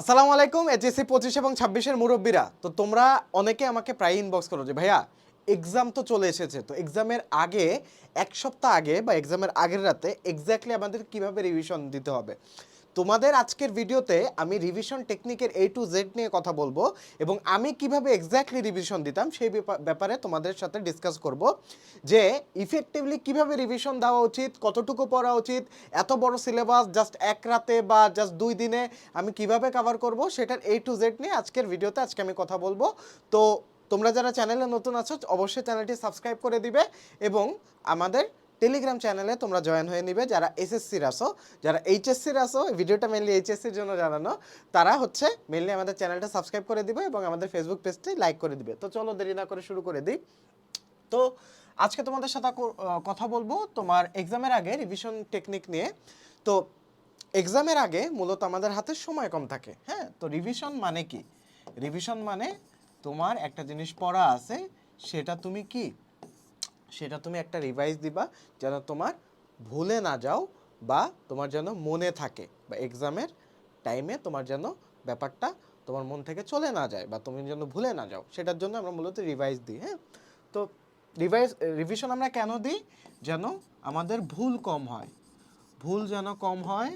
আসসালামু আলাইকুম এইচএসসি পঁচিশ এবং ছাব্বিশের মুরব্বীরা। তো তোমরা অনেকে আমাকে প্রায় ইনবক্স করো যে, ভাইয়া এক্সাম তো চলে এসেছে। তো এক্সামের আগে, এক সপ্তাহ আগে বা এক্সামের আগের রাতে এক্স্যাক্টলি আমাদের কীভাবে রিভিশন দিতে হবে? তোমাদের আজকের ভিডিওতে আমি রিভিশন টেকনিকের এ টু জেড নিয়ে কথা বলব এবং আমি কীভাবে এক্স্যাক্টলি রিভিশন দিতাম সেই ব্যাপা- ব্যাপারে তোমাদের সাথে ডিসকাস করব যে ইফেক্টিভলি কীভাবে রিভিশন দেওয়া উচিত, কতটুকু পড়া উচিত, এত বড় সিলেবাস জাস্ট এক রাতে বা জাস্ট দুই দিনে আমি কীভাবে কভার করব সেটার এ টু জেড নিয়ে আজকের ভিডিওতে আজকে আমি কথা বলব। তো তোমরা যারা চ্যানেলে নতুন আছো, অবশ্যই চ্যানেলটি সাবস্ক্রাইব করে দিবে এবং আমাদের টেলিগ্রাম চ্যানেলে তোমরা জয়েন হয়ে নিবে, যারা এসএসসির আসো যারা এইচএসসির আসো ভিডিওটা মেনলি এইচএসসির জন্য জানানো, তারা হচ্ছে মেনলি আমাদের চ্যানেলটা সাবস্ক্রাইব করে দিবে এবং আমাদের ফেসবুক পেজটি লাইক করে দিবে। তো চলো দেরি না করে শুরু করে দিই। তো আজকে তোমাদের সাথে কথা বলব তোমার এক্সামের আগে রিভিশন টেকনিক নিয়ে। তো এক্সামের আগে মূলত আমাদের হাতে সময় কম থাকে হ্যাঁ? তো রিভিশন মানে কি? রিভিশন মানে তোমার একটা জিনিস পড়া আছে, সেটা তুমি কি? সেটা তুমি একটা রিভাইজ দিবা, যেন তোমার ভুলে না যাও বা তোমার যেন মনে থাকে বা এক্সামের টাইমে তোমার যেন ব্যাপারটা তোমার মন থেকে চলে না যায় বা তুমি যেন ভুলে না যাও। সেটার জন্য আমরা মূলত রিভাইজ দিই হ্যাঁ? তো রিভাইজ রিভিশন আমরা কেন দিই? যেন আমাদের ভুল কম হয়। ভুল যেন কম হয়,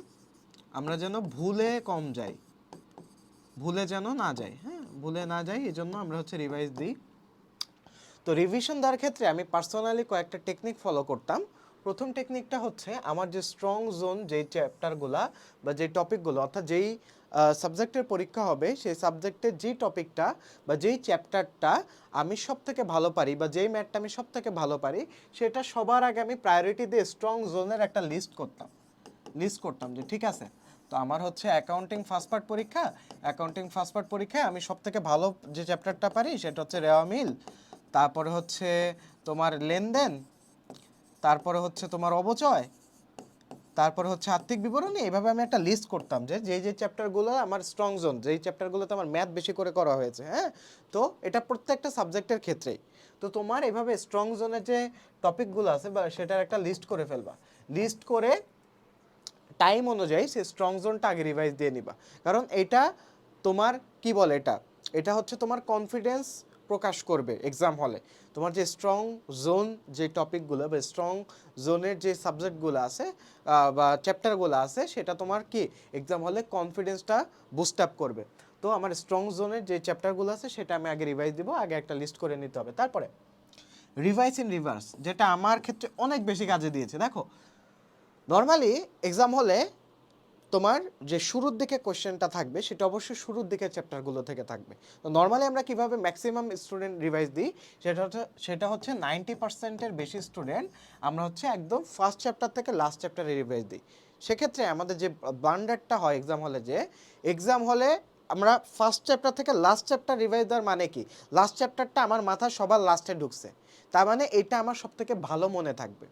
আমরা যেন ভুলে কম যাই। ভুলে যেন না যাই হ্যাঁ? ভুলে না যাই এই জন্য আমরা হচ্ছে রিভাইজ দিই। তো রিভিশন দেওয়ার ক্ষেত্রে আমি পার্সোনালি কয়েকটা টেকনিক ফলো করতাম। প্রথম টেকনিকটা হচ্ছে আমার যে স্ট্রং জোন যেই চ্যাপ্টারগুলা বা যেই টপিকগুলো অর্থাৎ যেই সাবজেক্টের পরীক্ষা হবে, সেই সাবজেক্টের যেই টপিকটা বা যেই চ্যাপ্টারটা আমি সব থেকে ভালো পারি বা যেই ম্যাথটা আমি সব থেকে ভালো পারি, সেটা সবার আগে আমি প্রায়োরিটি দিয়ে স্ট্রং জোনের একটা লিস্ট করতাম। লিস্ট করতাম যে ঠিক আছে, তো আমার হচ্ছে অ্যাকাউন্টিং ফার্স্ট পার্ট পরীক্ষা অ্যাকাউন্টিং ফার্স্ট পার্ট পরীক্ষায় আমি সব থেকে ভালো যে চ্যাপ্টারটা পারি সেটা হচ্ছে রেওয়া মিল তারপরে হচ্ছে তোমার লেনদেন, তারপরে হচ্ছে তোমার অবচয় তারপরে হচ্ছে আর্থিক বিবরণী, এভাবে আমি একটা লিস্ট করতাম যে যে যে চ্যাপ্টারগুলো আমার স্ট্রং জোন যেই চ্যাপ্টারগুলোতে আমার ম্যাথ বেশি করে করা হয়েছে হ্যাঁ? তো এটা প্রত্যেকটা সাবজেক্টের ক্ষেত্রেই। তো তোমার এভাবে স্ট্রং জোনের যে টপিকগুলো আছে বা সেটার একটা লিস্ট করে ফেলবা। লিস্ট করে টাইম অনুযায়ী সে স্ট্রং জোনটা আগে রিভাইজ দিয়ে নিবা। কারণ এটা তোমার, কি বলে এটা? এটা হচ্ছে তোমার কনফিডেন্স প্রকাশ করবে এক্সাম হলে তোমার যে স্ট্রং জোন যে টপিকগুলো বা স্ট্রং জোনের যে সাবজেক্টগুলো আছে বা চ্যাপ্টারগুলো আছে, সেটা তোমার কি? এক্সাম হলে কনফিডেন্সটা বুস্ট আপ করবে। তো আমার স্ট্রং জোনের যে চ্যাপ্টারগুলো আছে, সেটা আমি আগে রিভাইজ দিব, আগে একটা লিস্ট করে নিতে হবে। তারপরে রিভাইস ইন রিভার্স যেটা আমার ক্ষেত্রে অনেক বেশি কাজে দিয়েছে। দেখো নর্মালি এক্সাম হলে তোমার যে শুরুর দিকে কোশ্চেনটা থাকবে, সেটা অবশ্যই শুরুর দিকে চ্যাপ্টারগুলো থেকে থাকবে। তো নর্মালি আমরা কীভাবে ম্যাক্সিমাম স্টুডেন্ট রিভাইজ দিই, সেটা হচ্ছে সেটা হচ্ছে নাইনটি পার্সেন্টের বেশি স্টুডেন্ট আমরা হচ্ছে একদম ফার্স্ট চ্যাপ্টার থেকে লাস্ট চ্যাপ্টারে রিভাইজ দিই। সেক্ষেত্রে আমাদের যে ব্লান্ডারটা হয় এক্সাম হলে যে এক্সাম হলে আমরা ফার্স্ট চ্যাপ্টার থেকে লাস্ট চ্যাপ্টার রিভাইজ দেওয়ার মানে কি? লাস্ট চ্যাপ্টারটা আমার মাথা সবার লাস্টে ঢুকছে। তার মানে এটা আমার সব থেকে ভালো মনে থাকবে।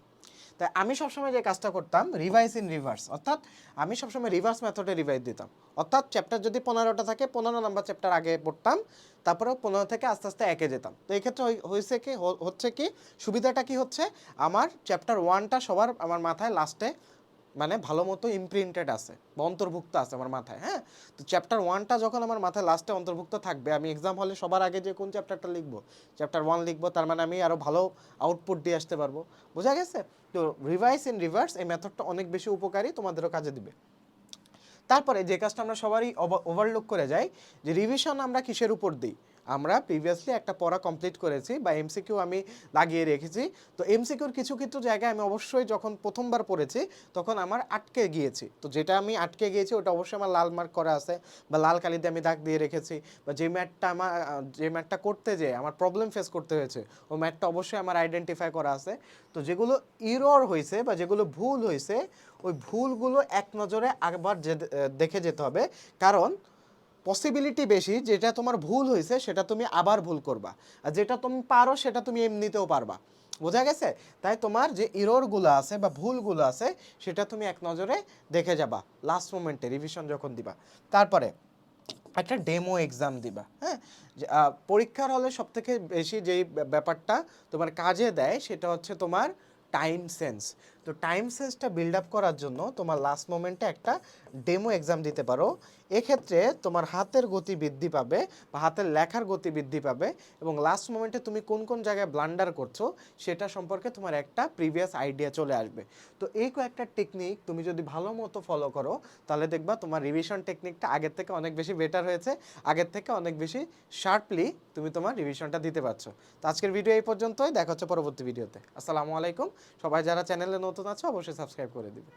তাই আমি সবসময় যে কাজটা করতাম রিভাইস ইন রিভার্স অর্থাৎ আমি সবসময় রিভার্স মেথডে রিভাইস দিতাম। অর্থাৎ চ্যাপ্টার যদি পনেরোটা থাকে, পনেরো নাম্বার চ্যাপ্টার আগে পড়তাম তারপরে পনেরো থেকে আস্তে আস্তে একে যেতাম। তো এক্ষেত্রে হয়েছে কি হচ্ছে কি, সুবিধাটা কি হচ্ছে? আমার চ্যাপ্টার ওয়ানটা সবার, আমার মাথায় লাস্টে মানে ভালো মতো ইমপ্রিন্টেড আছে, বা অন্তর্ভুক্ত আছে আমার মাথায় হ্যাঁ? তো চ্যাপ্টার ওয়ানটা যখন আমার মাথায় লাস্টে অন্তর্ভুক্ত থাকবে, আমি এক্সাম হলে সবার আগে যে কোন চ্যাপ্টারটা লিখব চ্যাপ্টার ওয়ান লিখব, তার মানে আমি আরও ভালো আউটপুট দিয়ে আসতে পারব। বোঝা গেছে? তো রিভাইস ইন রিভার্স এই মেথডটা অনেক বেশি উপকারী তোমাদেরও কাজে দিবে। তারপরে যে কাজটা আমরা সবারই ওভারলুক করে যাই, যে রিভিশন আমরা কিসের উপর দিই? আমরা প্রিভিয়াসলি একটা পড়া কমপ্লিট করেছি বা এমসিকিউ আমি লাগিয়ে রেখেছি। তো এমসিকিউর কিছু কিছু জায়গায় আমি অবশ্যই যখন প্রথমবার পড়েছি, তখন আমার আটকে গিয়েছি। তো যেটা আমি আটকে গিয়েছি, ওটা অবশ্যই আমার লাল মার্ক করা আছে বা লাল কালি দিয়ে আমি দাগ দিয়ে রেখেছি বা যে ম্যাটটা আমার, যে ম্যাটটা করতে যেয়ে আমার প্রবলেম ফেস করতে হয়েছে, ওই ম্যাটটা অবশ্যই আমার আইডেন্টিফাই করা আছে। তো যেগুলো ইরর হয়েছে বা যেগুলো ভুল হয়েছে ওই ভুলগুলো এক নজরে যে- দেখে যেতে হবে। কারণ পসিবিলিটি বেশি, যেটা তোমার ভুল হয়েছে, সেটা তুমি আবার ভুল করবা। আর যেটা তুমি পারো, সেটা তুমি এমনিতেও পারবা। বোঝা গেছে? তাই তোমার যে ইরোরগুলো আছে বা ভুলগুলো আছে, সেটা তুমি এক নজরে দেখে যাবা। লাস্ট মোমেন্টে রিভিশন যখন দিবা। তারপরে একটা ডেমো এক্সাম দিবা হ্যাঁ? পরীক্ষার হলে সব থেকে বেশি যেই ব্যাপারটা তোমার কাজে দেয়, সেটা হচ্ছে তোমার টাইম সেন্স তো টাইম সেন্সটা বিল্ড আপ করার জন্য তোমার লাস্ট মোমেন্টে একটা ডেমো এক্সাম দিতে পারো। এক্ষেত্রে তোমার হাতের গতি বৃদ্ধি পাবে বা হাতের লেখার গতি বৃদ্ধি পাবে এবং লাস্ট মোমেন্টে তুমি কোন কোন জায়গায় ব্লান্ডার করছ সেটা সম্পর্কে তোমার একটা প্রিভিয়াস আইডিয়া চলে আসবে। তো এই কয়েকটা টেকনিক তুমি যদি ভালো মতো ফলো করো, তাহলে দেখবা তোমার রিভিশন টেকনিকটা আগের থেকে অনেক বেশি বেটার হয়েছে, আগের থেকে অনেক বেশি শার্পলি তুমি তোমার রিভিশনটা দিতে পারছ। তো আজকের ভিডিও এই পর্যন্তই, দেখা হচ্ছে পরবর্তী ভিডিওতে আসসালামু আলাইকুম। সবাই যারা চ্যানেলে নতুন আছো অবশ্যই সাবস্ক্রাইব করে দিবে